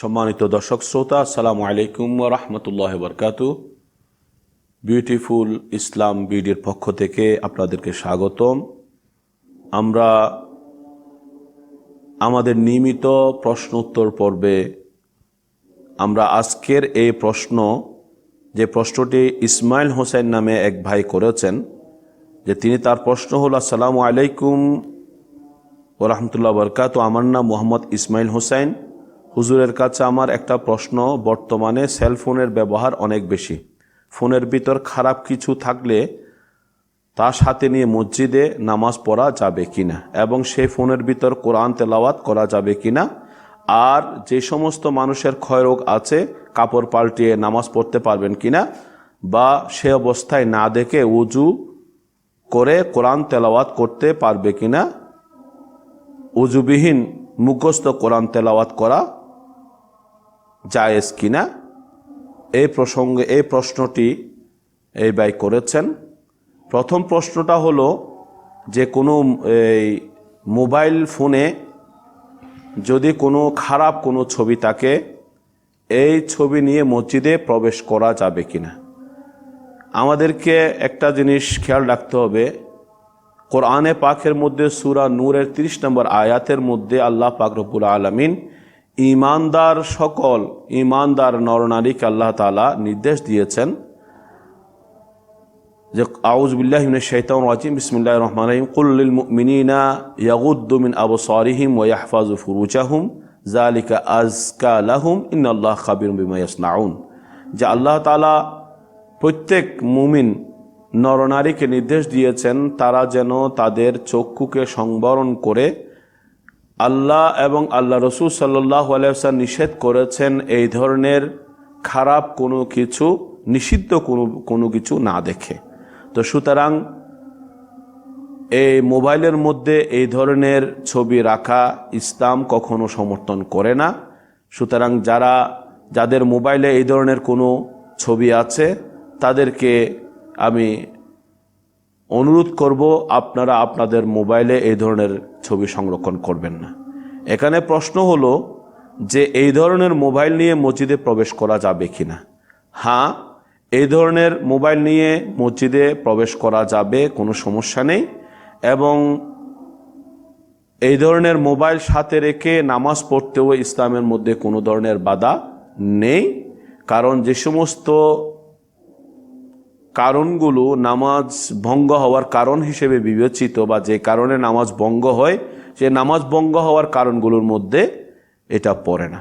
সম্মানিত দর্শক শ্রোতা, আসসালামু আলাইকুম রহমতুল্লাহ বরকাতু। বিউটিফুল ইসলাম বিডির পক্ষ থেকে আপনাদেরকে স্বাগতম। আমরা আমাদের নিয়মিত প্রশ্ন উত্তর পর্বে আমরা আজকের এই প্রশ্ন, যে প্রশ্নটি ইসমাইল হোসেন নামে এক ভাই করেছেন, যে তিনি তার প্রশ্ন হল, আসসালামু আলাইকুম ও রহমতুল্লাহ বরকাত, আমার নাম মোহাম্মদ ইসমাইল হোসেন। হুজুরের কাছে আমার একটা প্রশ্ন, বর্তমানে সেলফোনের ব্যবহার অনেক বেশি। ফোনের ভিতর খারাপ কিছু থাকলে তা সাথে নিয়ে মসজিদে নামাজ পড়া যাবে কিনা এবং সেই ফোনের ভিতর কোরআন তেলাওয়াত করা যাবে কিনা আর যে সমস্ত মানুষের ক্ষয়রোগ আছে, কাপড় পাল্টিয়ে নামাজ পড়তে পারবেন কিনা বা সে অবস্থায় না দেখে উজু করে কোরআন তেলাওয়াত করতে পারবে কিনা, উজুবিহীন মুখস্থ কোরআন তেলাওয়াত করা জায়েজ কিনা? এই প্রসঙ্গে, এই প্রশ্নটি এই ব্যয় করেছেন। প্রথম প্রশ্নটা হলো যে কোনো, এই মোবাইল ফোনে যদি কোনো খারাপ কোনো ছবি থাকে, এই ছবি নিয়ে মসজিদে প্রবেশ করা যাবে কিনা? আমাদেরকে একটা জিনিস খেয়াল রাখতে হবে। কোরআনে পাকের মধ্যে সুরা নূরের ৩০ নম্বর আয়াতের মধ্যে আল্লাহ পাক রব্বুল আলমিন ইমানদার সকল, ইমানদার নরনারীকে আল্লাহ তালা নির্দেশ দিয়েছেন যে আউজ বিল্লাহিম শৈতান রাজিম বিসমিল্লাহ রহমান রহিম কুল্লিল মিনা ইয়াগুদ্দুমিন আবু সারিহিম ও ইয়াহফাজু ফুরুজাহুম জালিকা আজকা লাহুম ইন আল্লাহ খাবির বিমায়াসনাউন যে আল্লাহ তালা প্রত্যেক মুমিন নরনারীকে নির্দেশ দিয়েছেন, তারা যেন তাদের চক্ষুকে সংবরণ করে আল্লাহ এবং আল্লাহ রসুল সাল্লাহ আলাইসাল নিষেধ করেছেন এই ধরনের খারাপ কোনো কিছু, নিষিদ্ধ কোনো কোনো কিছু না দেখে। তো সুতরাং এই মোবাইলের মধ্যে এই ধরনের ছবি রাখা ইসলাম কখনো সমর্থন করে না। সুতরাং যারা, যাদের মোবাইলে এই ধরনের কোনো ছবি আছে, তাদেরকে আমি অনুরোধ করব আপনারা আপনাদের মোবাইলে এই ধরনের ছবি সংরক্ষণ করবেন না। এখানে প্রশ্ন হলো যে এই ধরনের মোবাইল নিয়ে মসজিদে প্রবেশ করা যাবে কি না হ্যাঁ এই ধরনের মোবাইল নিয়ে মসজিদে প্রবেশ করা যাবে, কোনো সমস্যা নেই। এবং এই ধরনের মোবাইল সাথে রেখে নামাজ পড়তেও ইসলামের মধ্যে কোনো ধরনের বাধা নেই। কারণ যে সমস্ত কারণগুলো নামাজ ভঙ্গ হওয়ার কারণ হিসেবে বিবেচিত বা যে কারণে নামাজ ভঙ্গ হয়, সে নামাজ ভঙ্গ হওয়ার কারণগুলোর মধ্যে এটা পড়ে না।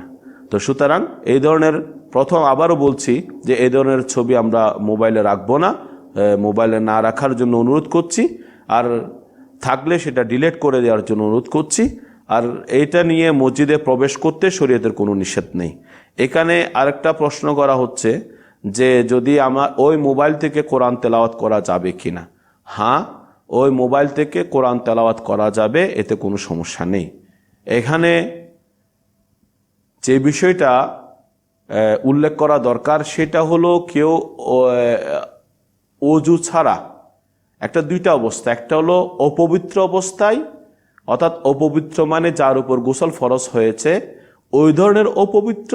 তো সুতরাং এই ধরনের প্রথম আবারও বলছি যে এই ধরনের ছবি আমরা মোবাইলে রাখব না মোবাইলে না রাখার জন্য অনুরোধ করছি, আর থাকলে সেটা ডিলেট করে দেওয়ার জন্য অনুরোধ করছি, আর এইটা নিয়ে মসজিদে প্রবেশ করতে শরীয়তের কোনো নিষেধ নেই। এখানে আরেকটা প্রশ্ন করা হচ্ছে যে যদি আমার, ওই মোবাইল থেকে কোরআন তেলাওয়াত করা যাবে কি না হ্যাঁ ওই মোবাইল থেকে কোরআন তেলাওয়াত করা যাবে, এতে কোনো সমস্যা নেই। এখানে যে বিষয়টা উল্লেখ করা দরকার, সেটা হলো কেউ অজু ছাড়া। একটা দুইটা অবস্থা। একটা হলো অপবিত্র অবস্থায়, অর্থাৎ অপবিত্র মানে যার উপর গোসল ফরজ হয়েছে, ওই ধরনের অপবিত্র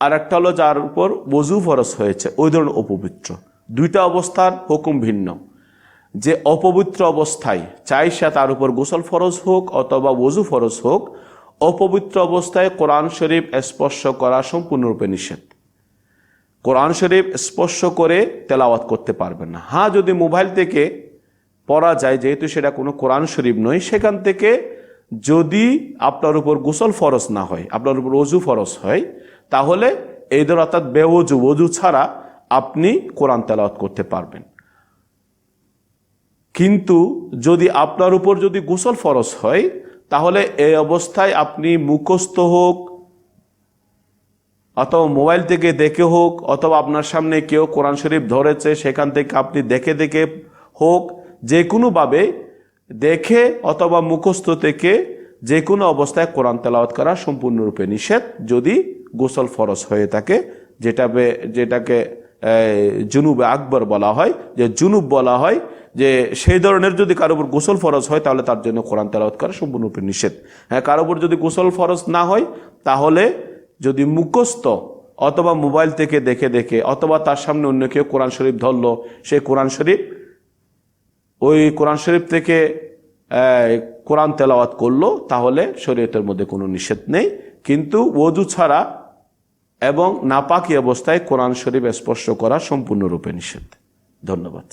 আর একটা হলো যার উপর বজু ফরজ হয়েছে, ওই ধরনের অপবিত্র। দুইটা অবস্থার হুকুম ভিন্ন। যে অপবিত্র অবস্থায় চাই সে তার উপর গোসল ফরজ হোক অথবা বজু ফরজ হোক, অপবিত্র অবস্থায় কোরআন শরীফ স্পর্শ করা সম্পূর্ণরূপে নিষেধ। কোরআন শরীফ স্পর্শ করে তেলাওয়াত করতে পারবেন না। হ্যাঁ যদি মোবাইল থেকে পড়া যায়, যেহেতু সেটা কোনো কোরআন শরীফ নয়, সেখান থেকে যদি আপনার উপর গোসল ফরজ না হয়, আপনার উপর অজু ফরজ হয়, তাহলে এই ধর অর্থাৎ বেওজু অজু ছাড়া আপনি কোরআন তেলাওয়াত করতে পারবেন। কিন্তু যদি আপনার উপর যদি গোসল ফরজ হয়, তাহলে এই অবস্থায় আপনি মুখস্থ হোক, অথবা মোবাইল থেকে দেখে হোক, অথবা আপনার সামনে কেউ কোরআন শরীফ ধরেছে, সেখান থেকে আপনি দেখে দেখে হোক যে কোনোভাবে দেখে অথবা মুখস্থ থেকে যে কোনো অবস্থায় কোরআন তেলাওয়াত করা সম্পূর্ণরূপে নিষেধ, যদি গোসল ফরজ হয়ে থাকে, যেটা যেটাকে জুনুবে আকবর বলা হয়, যে জুনুব বলা হয়, যে সেই ধরনের যদি কারোর উপর গোসল ফরজ হয়, তাহলে তার জন্য কোরআন তেলাওয়াত করা সম্পূর্ণরূপে নিষেধ। হ্যাঁ কারোর উপর যদি গোসল ফরজ না হয়, তাহলে যদি মুখস্থ অথবা মোবাইল থেকে দেখে দেখে, অথবা তার সামনে অন্য কেউ কোরআন শরীফ ধরলো, সে কোরআন শরীফ ওই কোরআন শরীফ থেকে কোরআন তেলাওয়াত করল, তাহলে শরীয়তের মধ্যে কোনো নিষেধ নেই। কিন্তু ওজু ছাড়া এবং নাপাকি অবস্থায় কোরআন শরীফ স্পর্শ করা সম্পূর্ণরূপে নিষেধ। ধন্যবাদ।